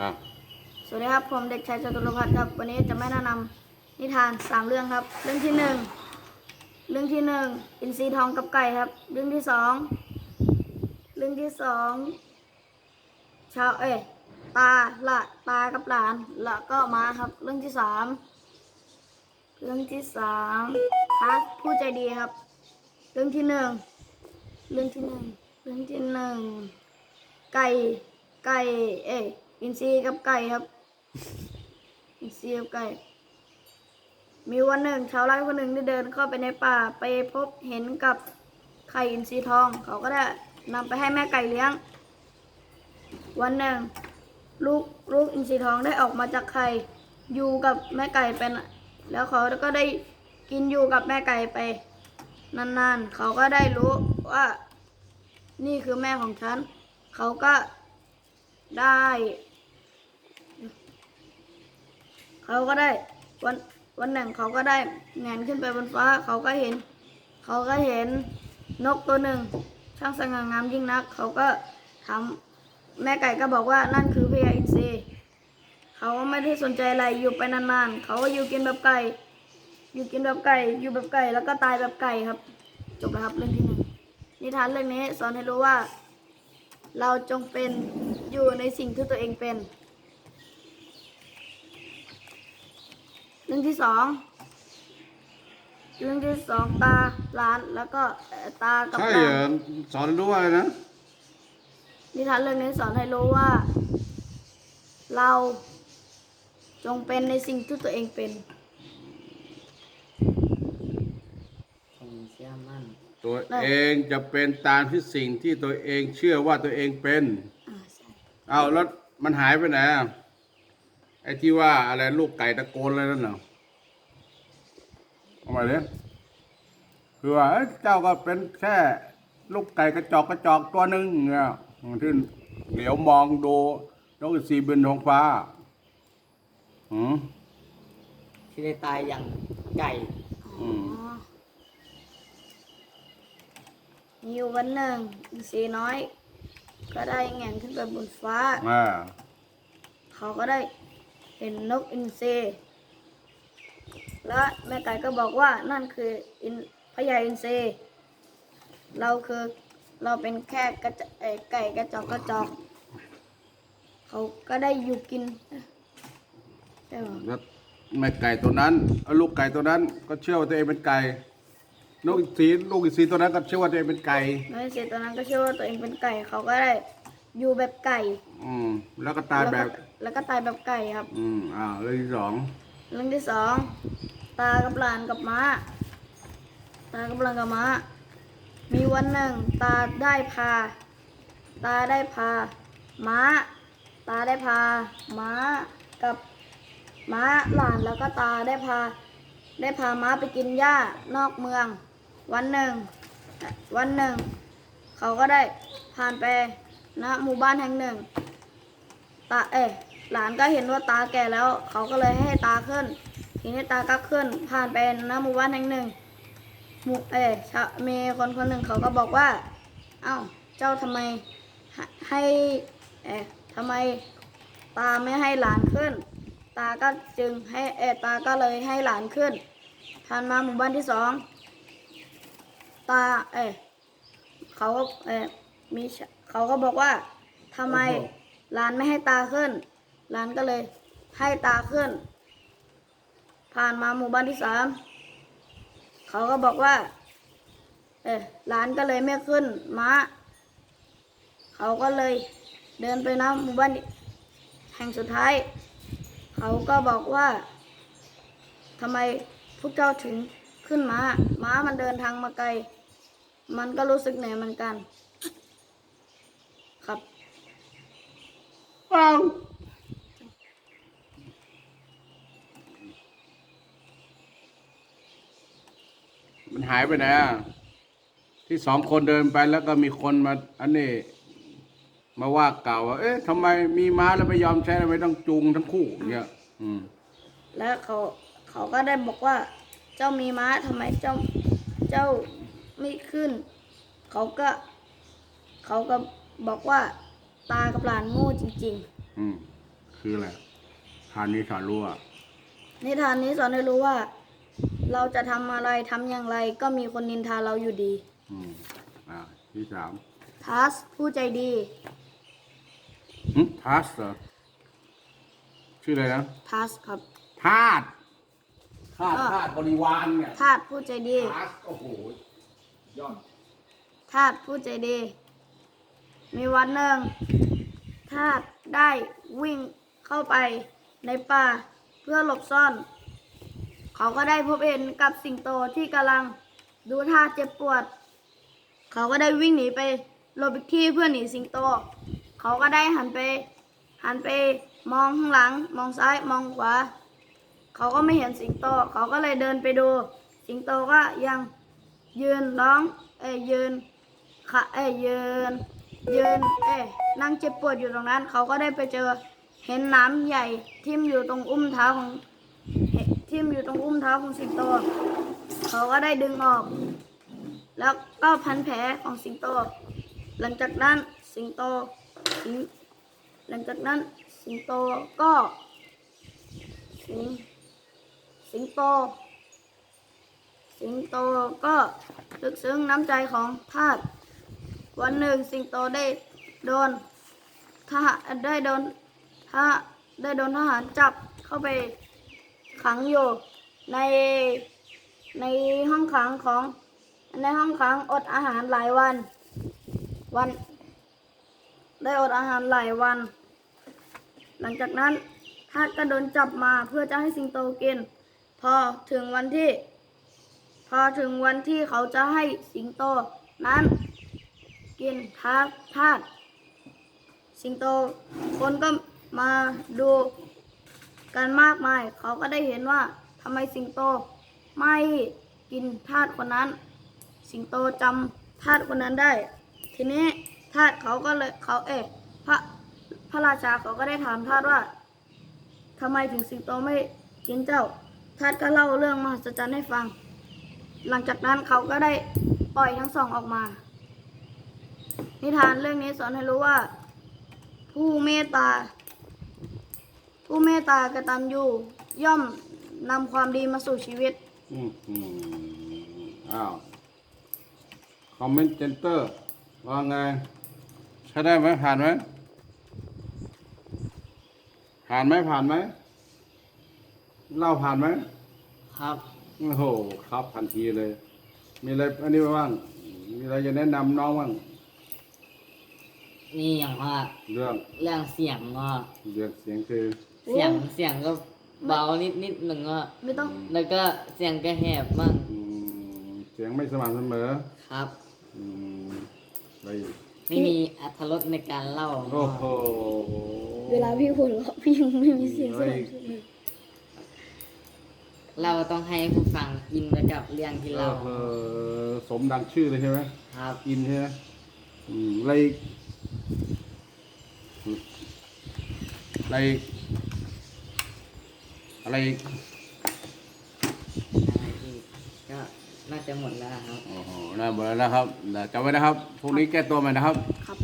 อะสวัสดีครับ ผมเด็กชายจตุรพัฒน์ครับ วันนี้จะไม่แนะนำนิทานสามเรื่องครับ เรื่องที่หนึ่งเรื่องที่หนึ่งอินทรีทองกับไก่ครับ เรื่องที่สองเรื่องที่สองชาวเอตาละตากับหลานละก็มาครับ เรื่องที่สามเรื่องที่สามทักผู้ใจดีครับ เรื่องที่หนึ่งเรื่องที่หนึ่งเรื่องที่หนึ่งไก่ไก่เอย อินทรีกับไก่ครับ อินทรีกับไก่ มีวันหนึ่งชาวไร่คนหนึ่งได้เดินเข้าไปในป่าไปพบเห็นกับไข่อินทรีทอง เขาก็ได้นำไปให้แม่ไก่เลี้ยง วันหนึ่ง ลูกลูกอินทรีทองได้ออกมาจากไข่อยู่กับแม่ไก่เป็นแล้วเขาก็ได้กินอยู่กับแม่ไก่ไป นานๆ เขาก็ได้รู้ว่า นี่คือแม่ของฉัน เขาก็ได้ เขาก็ได้ วันวันหนึ่งเขาก็ได้แงนขึ้นไปบนฟ้า เขาก็เห็น เขาก็เห็นนกตัวหนึ่ง ช่างสง่างามยิ่งนัก เขาก็ถามแม่ไก่ก็บอกว่านั่นคือพญาอินทรีเขาก็ไม่ได้สนใจอะไรอยู่ไปนานๆเขาก็อยู่กินแบบไก่ อยู่กินแบบไก่ อยู่แบบไก่ แล้วก็ตายแบบไก่ครับ จบแล้วครับเรื่องที่หนึ่งนิทานเรื่องนี้สอนให้รู้ว่า เราจงเป็นอยู่ในสิ่งที่ตัวเองเป็น เรื่องที่สองเรื่องที่สองตาหลานแล้วก็เอ่อตากับใช่หเหรลาอนสอนรู้ว่าอะไรนะนิทานเรื่องนี้สอนให้รู้ว่า เราจงเป็นในสิ่งที่ตัวเองเป็นคงเชื่อมั่นตัวเองจะเป็นตามที่สิ่งที่ตัวเองเชื่อว่าตัวเองเป็นอ่าใช่เอาแล้วมันหายไปไหนอะ ไอ้ที่ว่าอะไรลูกไก่ตะโกนอะไรนั่นน่ะเอามาเลยคือว่าเอ้ยเจ้าก็เป็นแค่ลูกไก่กระจอกกระจอกตัวหนึ่งเนี่ยที่เหลียวมองดูนกอินทรีบินท้องฟ้าอืมที่ได้ตายอย่างไก่อืมอ๋อมีอยู่วันหนึ่งอินทรีน้อย ก็ได้แหงนขึ้นไปบนฟ้า อ่า เขาก็ได้เห็นนกอินทรีแล้วแม่ไก่ก็บอกว่านั่นคืออินพญาอินทรีเราคือเราเป็นแค่กระจเอ่อไก่กระจอกกระจอกเขาก็ได้อยู่กินใช่ไหมแล้วแม่ไก่ตัวนั้นเอาลูกไก่ตัวนั้นก็เชื่อว่าตัวเองเป็นไก่นกอินทรีลูกอินทรีตัวนั้นก็เชื่อว่าตัวเองเป็นไก่น้อยเสียตัวนั้นก็เชื่อว่าตัวเองเป็นไก่ เขาก็ได้อยู่แบบไก่ อืมแล้วก็ตายแบบล้วก็ แล้วก็ตายแบบไก่ครับ อืมอ้าวเรื่องที่สองเรื่องที่สองตากับหลานกับม้า ตากับหลานกับม้า มีวันหนึ่ง ตาได้พา ตาได้พา ม้า ตาได้พา ม้ากับม้าหลานแล้วก็ตาได้พา ได้พาม้าไปกินหญ้านอกเมือง วันหนึ่ง วันหนึ่ง เขาก็ได้ผ่านไปณหมู่บ้านแห่งหนึ่ง ตาเอ๊ะ หลานก็เห็นว่าตาแก่แล้ว เขาก็เลยให้ตาขึ้น ทีนี้ตาก็ขึ้น ผ่านไปณหมู่บ้านแห่งหนึ่งหมู่เอ๊ะชมีคนคนหนึ่งเขาก็บอกว่า เอ้าเจ้าทำไมให้เอ๊ะทำไมตาไม่ให้หลานขึ้น ตาก็จึงให้เอตาก็เลยให้หลานขึ้นผ่านมาหมู่บ้านที่สองตาเอ๊ะเขาก็เอ๊ะมีเขาก็บอกว่าทำไมหลานไม่ให้ตาขึ้น หลานก็เลยให้ตาขึ้น ผ่านมาหมู่บ้านที่สามเขาก็บอกว่า เออหลานก็เลยไม่ขึ้นม้า เขาก็เลยเดินไปนะหมู่บ้านแห่งสุดท้าย เขาก็บอกว่าทำไมพวกเจ้าถึงขึ้นม้า ม้ามันเดินทางมาไกล มันก็รู้สึกเหนื่อยเหมือนกัน ครับอ้าว มันหายไปไหนอะที่สองคนเดินไปแล้วก็มีคนมา อันนี้ มาว่ากล่าวว่าเอ๊ะทำไมมีม้าแล้วไม่ยอมใช้ทำไมต้องจูงทั้งคู่เนี่ยอืม แล้วเขาเขาก็ได้บอกว่า เจ้ามีม้าทำไมเจ้าเจ้าไม่ขึ้น เขาก็ เขาก็บอกว่า ตากับหลานโง่จริง อืมๆคืออะไรทานนี้สอนรู้อะนิทานนี้สอนให้รู้ว่า เราจะทำอะไรทำอย่างไร ก็มีคนนินทาเราอยู่ดี อืมอ่าที่สามทัสผู้ใจดี หึทัสเหรอชื่ออะไรนะทัสครับ ทาสทาสทาสบริวารเนี่ยทาสผู้ใจดีทัสโอ้โหยอดทาสผู้ใจดี มีวันหนึ่งทาสได้วิ่งเข้าไปในป่าเพื่อหลบซ่อน เขาก็ได้พบเห็นกับสิงโตที่กำลังดูท่าเจ็บปวด เขาก็ได้วิ่งหนีไปหลบอีกที่เพื่อหนีสิงโต เขาก็ได้หันไป หันไปมองข้างหลัง มองซ้ายมองขวา เขาก็ไม่เห็นสิงโต เขาก็เลยเดินไปดู สิงโตก็ยังยืนร้อง เอ้ยยืนขะเอ้ยยืน ยืน เอ้ยนั่งเจ็บปวดอยู่ตรงนั้น เขาก็ได้ไปเจอเห็นน้ำใหญ่ทิ่มอยู่ตรงอุ้มเท้าของ ทิ่มอยู่ตรงอุ้มเท้าของสิงโต เขาก็ได้ดึงออก แล้วก็พันแผลของสิงโต หลังจากนั้นสิงโตงหลังจากนั้นสิงโตก็ สิงสิงโต สิงโตก็ลึกซึ้งน้ำใจของทาสวันหนึ่งสิงโตได้โดนทหารได้โดนทหารได้โดนทหารจับเข้าไป ขังอยู่ในในห้องขังของในห้องขังอดอาหารหลายวัน วัน ได้อดอาหารหลายวัน หลังจากนั้นทาสก็โดนจับมาเพื่อจะให้สิงโตกิน พอถึงวันที่ พอถึงวันที่เขาจะให้สิงโตนั้นกินทาสทาสสิงโตคนก็มาดู กันมากมาย เขาก็ได้เห็นว่าทำไมสิงโตไม่กินทาสคนนั้น สิงโตจำทาสคนนั้นได้ ทีนี้ทาสเขาก็เลยเขาเอะพระพระราชาเขาก็ได้ถามทาสว่าทำไมถึงสิงโตไม่กินเจ้าทาสก็เล่าเรื่องมหัศจรรย์ให้ฟัง หลังจากนั้นเขาก็ได้ปล่อยทั้งสองออกมา นิทานเรื่องนี้สอนให้รู้ว่า ผู้เมตตา ผู้เมตตากตัญญูย่อมนำความดีมาสู่ชีวิต อืมอืมอ้าว คอมเมนต์เจนเตอร์ว่าไง ใช้ได้ไหมผ่านไหม ผ่านไหมผ่านไหม เล่าผ่านไหม ครับ โอ้โห ครับทันทีเลย มีอะไรอันนี้บ้าง มีอะไรจะแนะนำน้องบ้างนี่อย่างว่าเรื่อง เรื่องเสียงก็เรื่องเสียงคือ เสียงเสียงก็เบานิดนิดหนึ่งก็ไม่ต้องแล้วก็เสียงก็แหบบ้างอืมเสียงไม่สม่ำเสมอครับอืมอะไรอีกไม่มีอรรถรสในการเล่าโอ้โหเวลาพี่หัวเราะพี่ยังไม่มีเสียงสลับเลยเราต้องให้ผู้ฟังอินไปกับเรื่องที่เราเออสมดังชื่อเลยใช่ไหมครับอินใช่ไหมอืมอะไรอีกอะไรอีก อะไรอีกอะไรอีกก็น่าจะหมดแล้วครับ โอ้โหน่าเบื่อแล้วนะครับแต่จำไว้นะครับพรุ่งนี้แก้ตัวใหม่นะครับ ครับ